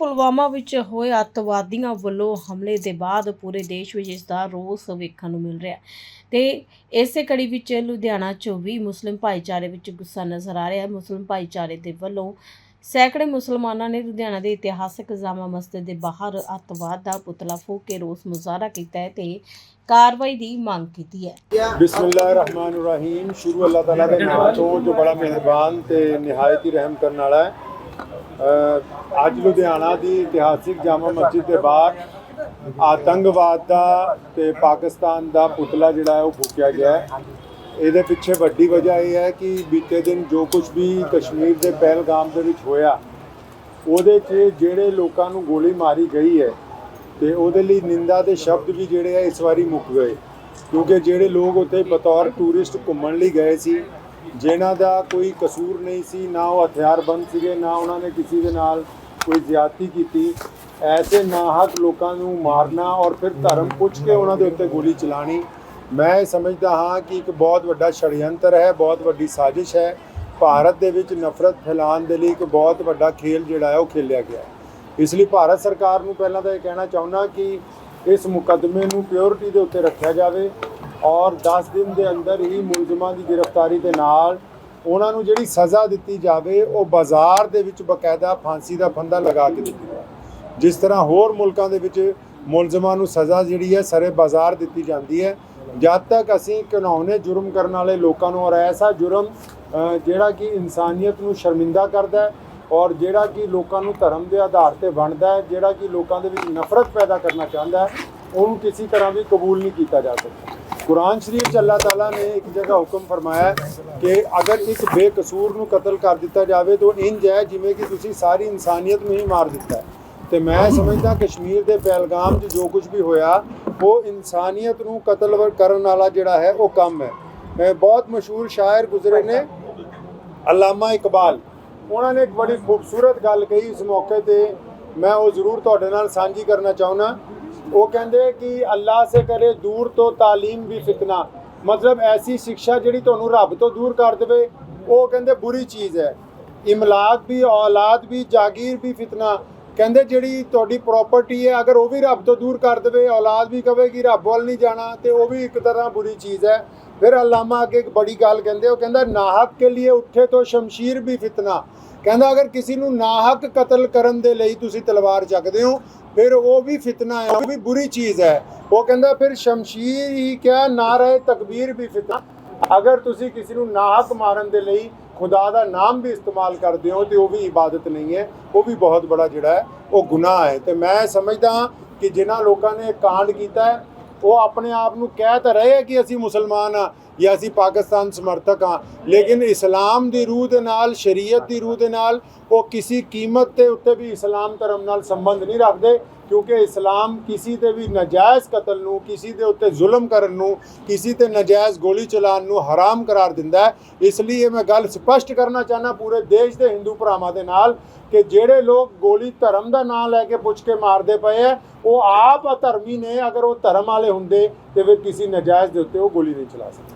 ਪੁਲਵਾਮਾ ਵਿੱਚ ਹੋਏ ਅੱਤਵਾਦੀਆਂ ਵੱਲੋਂ ਹਮਲੇ ਦੇ ਬਾਅਦ ਪੂਰੇ ਦੇਸ਼ ਵਿੱਚ ਇਸ ਦਾ ਰੋਸ ਵੇਖਣ ਨੂੰ ਮਿਲ ਰਿਹਾ ਹੈ। ਤੇ ਇਸੇ ਕੜੀ ਵਿੱਚ ਲੁਧਿਆਣਾ 'ਚ ਵੀ ਮੁਸਲਿਮ ਭਾਈਚਾਰੇ ਵਿੱਚ ਗੁੱਸਾ ਨਜ਼ਰ ਆ ਰਿਹਾ ਹੈ। ਮੁਸਲਿਮ ਭਾਈਚਾਰੇ ਦੇ ਵੱਲੋਂ ਸੈਂਕੜੇ ਮੁਸਲਮਾਨਾਂ ਨੇ ਲੁਧਿਆਣਾ ਦੇ ਇਤਿਹਾਸਕ ਜਾਮਾ ਮਸਜਿਦ ਦੇ ਬਾਹਰ ਅੱਤਵਾਦ ਦਾ ਪੁਤਲਾ ਫੂਕ ਕੇ ਰੋਸ ਮੁਜ਼ਾਹਰਾ ਕੀਤਾ ਹੈ ਤੇ ਕਾਰਵਾਈ ਦੀ ਮੰਗ ਕੀਤੀ ਹੈ। ਬਿਸਮਿਲ੍ਲਾਹਿਰਰਹਿਮਾਨਿਰਰਹੀਮ। ਸ਼ੁਰੂ ਅੱਲਾਹ ਤਾਲਾ ਦੇ ਨਾਮ ਤੋਂ ਜੋ ਬੜਾ ਮਿਹਰਬਾਨ ਤੇ ਨਿਹਾਇਤ ਹੀ ਰਹਿਮ ਕਰਨ ਵਾਲਾ ਹੈ। ਅੱਜ ਲੁਧਿਆਣਾ ਦੀ ਇਤਿਹਾਸਿਕ ਜਾਮਾ ਮਸਜਿਦ ਦੇ ਬਾਹਰ ਆਤੰਕਵਾਦ ਦਾ ਤੇ ਪਾਕਿਸਤਾਨ ਦਾ ਪੁਤਲਾ ਜਿਹੜਾ ਹੈ ਉਹ ਫੂਕਿਆ ਗਿਆ ਹੈ। ਇਹਦੇ ਪਿੱਛੇ ਵੱਡੀ ਵਜ੍ਹਾ ਇਹ ਹੈ ਕਿ ਬੀਤੇ ਦਿਨ ਜੋ ਕੁਝ ਵੀ ਕਸ਼ਮੀਰ ਦੇ ਪਹਿਲਗਾਮ ਦੇ ਵਿੱਚ ਹੋਇਆ, ਉਹਦੇ 'ਚ ਜਿਹੜੇ ਲੋਕਾਂ ਨੂੰ ਗੋਲੀ ਮਾਰੀ ਗਈ ਹੈ ਤੇ ਉਹਦੇ ਲਈ ਨਿੰਦਾ ਦੇ ਸ਼ਬਦ ਵੀ ਜਿਹੜੇ ਆ ਇਸ ਵਾਰੀ ਮੁੱਕ ਗਏ। ਕਿਉਂਕਿ ਜਿਹੜੇ ਲੋਕ ਉੱਥੇ ਬਤੌਰ ਟੂਰਿਸਟ ਘੁੰਮਣ ਲਈ ਗਏ ਸੀ ਜਿਨ੍ਹਾਂ ਦਾ ਕੋਈ ਕਸੂਰ ਨਹੀਂ ਸੀ, ਨਾ ਉਹ ਹਥਿਆਰਬੰਦ ਸੀਗੇ, ਨਾ ਉਹਨਾਂ ਨੇ ਕਿਸੇ ਦੇ ਨਾਲ ਕੋਈ ਜ਼ਿਆਦਤੀ ਕੀਤੀ। ਐਸੇ ਨਾਹਕ ਲੋਕਾਂ ਨੂੰ ਮਾਰਨਾ ਔਰ ਫਿਰ ਧਰਮ ਪੁੱਛ ਕੇ ਉਹਨਾਂ ਦੇ ਉੱਤੇ ਗੋਲੀ ਚਲਾਣੀ ਮੈਂ ਇਹ ਸਮਝਦਾ ਹਾਂ ਕਿ ਇੱਕ ਬਹੁਤ ਵੱਡਾ ਛੜਯੰਤਰ ਹੈ, ਬਹੁਤ ਵੱਡੀ ਸਾਜ਼ਿਸ਼ ਹੈ। ਭਾਰਤ ਦੇ ਵਿੱਚ ਨਫ਼ਰਤ ਫੈਲਾਉਣ ਦੇ ਲਈ ਇੱਕ ਬਹੁਤ ਵੱਡਾ ਖੇਲ ਜਿਹੜਾ ਹੈ, ਉਹ ਖੇਲਿਆ ਗਿਆ ਇਸ ਲਈ ਭਾਰਤ ਸਰਕਾਰ ਨੂੰ ਪਹਿਲਾਂ ਤਾਂ ਇਹ ਕਹਿਣਾ ਚਾਹੁੰਦਾ ਕਿ ਇਸ ਮੁਕੱਦਮੇ ਨੂੰ ਪਿਓਰਿਟੀ ਦੇ ਉੱਤੇ ਰੱਖਿਆ ਜਾਵੇ। ਔਰ 10 ਦਿਨ ਦੇ ਅੰਦਰ ਹੀ ਮੁਲਜ਼ਮਾਂ ਦੀ ਗ੍ਰਿਫਤਾਰੀ ਦੇ ਨਾਲ ਉਹਨਾਂ ਨੂੰ ਜਿਹੜੀ ਸਜ਼ਾ ਦਿੱਤੀ ਜਾਵੇ, ਉਹ ਬਾਜ਼ਾਰ ਦੇ ਵਿੱਚ ਬਕਾਇਦਾ ਫਾਂਸੀ ਦਾ ਫੰਦਾ ਲਗਾ ਕੇ ਦਿੱਤੀ ਜਾਵੇ। ਜਿਸ ਤਰ੍ਹਾਂ ਹੋਰ ਮੁਲਕਾਂ ਦੇ ਵਿੱਚ ਮੁਲਜ਼ਮਾਂ ਨੂੰ ਸਜ਼ਾ ਜਿਹੜੀ ਹੈ, ਸਰੇ ਬਾਜ਼ਾਰ ਦਿੱਤੀ ਜਾਂਦੀ ਹੈ। ਜਦ ਤੱਕ ਅਸੀਂ ਘਿਨੌਣੇ ਜੁਰਮ ਕਰਨ ਵਾਲੇ ਲੋਕਾਂ ਨੂੰ ਔਰ ਐਸਾ ਜੁਰਮ ਜਿਹੜਾ ਕਿ ਇਨਸਾਨੀਅਤ ਨੂੰ ਸ਼ਰਮਿੰਦਾ ਕਰਦਾ ਹੈ ਔਰ ਜਿਹੜਾ ਕਿ ਲੋਕਾਂ ਨੂੰ ਧਰਮ ਦੇ ਆਧਾਰ ਤੇ ਵੰਡਦਾ ਹੈ, ਜਿਹੜਾ ਕਿ ਲੋਕਾਂ ਦੇ ਵਿੱਚ ਨਫ਼ਰਤ ਪੈਦਾ ਕਰਨਾ ਚਾਹੁੰਦਾ ਹੈ, ਉਹਨੂੰ ਕਿਸੇ ਤਰ੍ਹਾਂ ਵੀ ਕਬੂਲ ਨਹੀਂ ਕੀਤਾ ਜਾ ਸਕਦਾ। ਕੁਰਾਨ ਸ਼ਰੀਫ ਚ ਅੱਲਾਹ ਤਾਲਾ ਨੇ ਇੱਕ ਜਗ੍ਹਾ ਹੁਕਮ ਫਰਮਾਇਆ ਕਿ ਅਗਰ ਇੱਕ ਬੇਕਸੂਰ ਨੂੰ ਕਤਲ ਕਰ ਦਿੱਤਾ ਜਾਵੇ ਤਾਂ ਇੰਜ ਹੈ ਜਿਵੇਂ ਕਿ ਤੁਸੀਂ ਸਾਰੀ ਇਨਸਾਨੀਅਤ ਨੂੰ ਹੀ ਮਾਰ ਦਿੱਤਾ ਹੈ। ਤੇ ਮੈਂ ਸਮਝਦਾ ਕਸ਼ਮੀਰ ਦੇ ਪਹਿਲਗਾਮ 'ਚ ਜੋ ਕੁਝ ਵੀ ਹੋਇਆ, ਉਹ ਇਨਸਾਨੀਅਤ ਨੂੰ ਕਤਲ ਕਰਨ ਵਾਲਾ ਜਿਹੜਾ ਹੈ, ਉਹ ਕੰਮ ਹੈ। ਬਹੁਤ ਮਸ਼ਹੂਰ ਸ਼ਾਇਰ ਗੁਜ਼ਰੇ ਨੇ, ਅਲਾਮਾ ਇਕਬਾਲ। ਉਹਨਾਂ ਨੇ ਇੱਕ ਬੜੀ ਖੂਬਸੂਰਤ ਗੱਲ ਕਹੀ ਇਸ ਮੌਕੇ ਤੇ। ਮੈਂ ਉਹ ਜ਼ਰੂਰ ਤੁਹਾਡੇ ਨਾਲ ਸਾਂਝੀ ਕਰਨਾ ਚਾਹੁੰਦਾ। ਉਹ ਕਹਿੰਦੇ ਕਿ ਅੱਲਾ ਸੇ ਕਰੇ ਦੂਰ ਤੋਂ ਤਾਲੀਮ ਵੀ ਫਿਤਨਾ। ਮਤਲਬ ਐਸੀ ਸਿੱਖਿਆ ਜਿਹੜੀ ਤੁਹਾਨੂੰ ਰੱਬ ਤੋਂ ਦੂਰ ਕਰ ਦੇਵੇ, ਉਹ ਕਹਿੰਦੇ ਬੁਰੀ ਚੀਜ਼ ਹੈ। ਇਮਲਾਕ ਵੀ, ਔਲਾਦ ਵੀ, ਜਾਗੀਰ ਵੀ ਫਿਤਨਾ। ਕਹਿੰਦੇ ਜਿਹੜੀ ਤੁਹਾਡੀ ਪ੍ਰਾਪਰਟੀ ਹੈ, ਅਗਰ ਉਹ ਵੀ ਰੱਬ ਤੋਂ ਦੂਰ ਕਰ ਦੇਵੇ, ਔਲਾਦ ਵੀ ਕਵੇ ਕਿ ਰੱਬ ਵੱਲ ਨਹੀਂ ਜਾਣਾ, ਤੇ ਉਹ ਵੀ ਇੱਕ ਤਰ੍ਹਾਂ ਬੁਰੀ ਚੀਜ਼ ਹੈ। ਫਿਰ ਅਲਾਮਾ ਅੱਗੇ ਇੱਕ ਬੜੀ ਗੱਲ ਕਹਿੰਦੇ, ਉਹ ਕਹਿੰਦਾ, ਨਾਹਕ ਕੇ ਲਈ ਉੱਠੇ ਤੋਂ ਸ਼ਮਸ਼ੀਰ ਵੀ ਫਿਤਨਾ। ਕਹਿੰਦਾ, ਅਗਰ ਕਿਸੇ ਨੂੰ ਨਾਹਕ ਕਤਲ ਕਰਨ ਦੇ ਲਈ ਤੁਸੀਂ ਤਲਵਾਰ ਚੱਕਦੇ ਹੋ, ਫਿਰ ਉਹ ਵੀ ਫਿਤਨਾ ਹੈ, ਉਹ ਵੀ ਬੁਰੀ ਚੀਜ਼ ਹੈ। ਉਹ ਕਹਿੰਦਾ, ਫਿਰ ਸ਼ਮਸ਼ੀਰ ਹੀ ਕਿਆ ਨਾਰੇ ਤਕਬੀਰ ਵੀ ਫਿਤਨਾ। ਅਗਰ ਤੁਸੀਂ ਕਿਸੇ ਨੂੰ ਨਾਹਕ ਮਾਰਨ ਦੇ ਲਈ ਖੁਦਾ ਦਾ ਨਾਮ ਵੀ ਇਸਤੇਮਾਲ ਕਰਦੇ ਹੋ ਤੇ ਉਹ ਵੀ ਇਬਾਦਤ ਨਹੀਂ ਹੈ, ਉਹ ਵੀ ਬਹੁਤ ਬੜਾ ਜਿਹੜਾ ਹੈ, ਉਹ ਗੁਨਾਹ ਹੈ। ਤੇ ਮੈਂ ਸਮਝਦਾ ਹਾਂ ਕਿ ਜਿਨ੍ਹਾਂ ਲੋਕਾਂ ਨੇ ਕਾਂਡ ਕੀਤਾ ਹੈ, ਉਹ ਆਪਣੇ ਆਪ ਨੂੰ ਕਹਿ ਤਾਂ ਰਹੇ ਹੈ ਕਿ ਅਸੀਂ ਮੁਸਲਮਾਨ ਆ ਜਾਂ ਅਸੀਂ ਪਾਕਿਸਤਾਨ ਸਮਰਥਕ ਹਾਂ। ਲੇਕਿਨ ਇਸਲਾਮ ਦੀ ਰੂਹ ਦੇ ਨਾਲ, ਸ਼ਰੀਅਤ ਦੀ ਰੂਹ ਦੇ ਨਾਲ, ਉਹ ਕਿਸੇ ਕੀਮਤ ਤੇ ਉੱਤੇ ਵੀ ਇਸਲਾਮ ਧਰਮ ਨਾਲ ਸੰਬੰਧ ਨਹੀਂ ਰੱਖਦੇ, ਕਿਉਂਕਿ ਇਸਲਾਮ ਕਿਸੇ ਤੇ ਵੀ ਨਜਾਇਜ਼ ਕਤਲ ਨੂੰ, ਕਿਸੇ ਦੇ ਉੱਤੇ ਜ਼ੁਲਮ ਕਰਨ ਨੂੰ, ਕਿਸੇ ਤੇ ਨਜਾਇਜ਼ ਗੋਲੀ ਚਲਾਉਣ ਨੂੰ ਹਰਾਮ ਕਰਾਰ ਦਿੰਦਾ ਹੈ। ਇਸ ਲਈ ਇਹ ਮੈਂ ਗੱਲ ਸਪਸ਼ਟ ਕਰਨਾ ਚਾਹਨਾ ਪੂਰੇ ਦੇਸ਼ ਦੇ ਹਿੰਦੂ ਭਰਾਵਾਂ ਦੇ ਨਾਲ ਕਿ ਜਿਹੜੇ ਲੋਕ ਗੋਲੀ ਧਰਮ ਦਾ ਨਾਂ ਲੈ ਕੇ ਪੁੱਛ ਕੇ ਮਾਰਦੇ ਪਏ ਆ ਉਹ ਆਪ ਅਧਰਮੀ ਨੇ, ਅਗਰ ਉਹ ਧਰਮ ਵਾਲੇ ਹੁੰਦੇ ਤੇ ਫਿਰ ਕਿਸੇ ਨਜਾਇਜ਼ ਦੇ ਉੱਤੇ ਉਹ ਗੋਲੀ ਨਹੀਂ ਚਲਾ ਸਕਦੇ।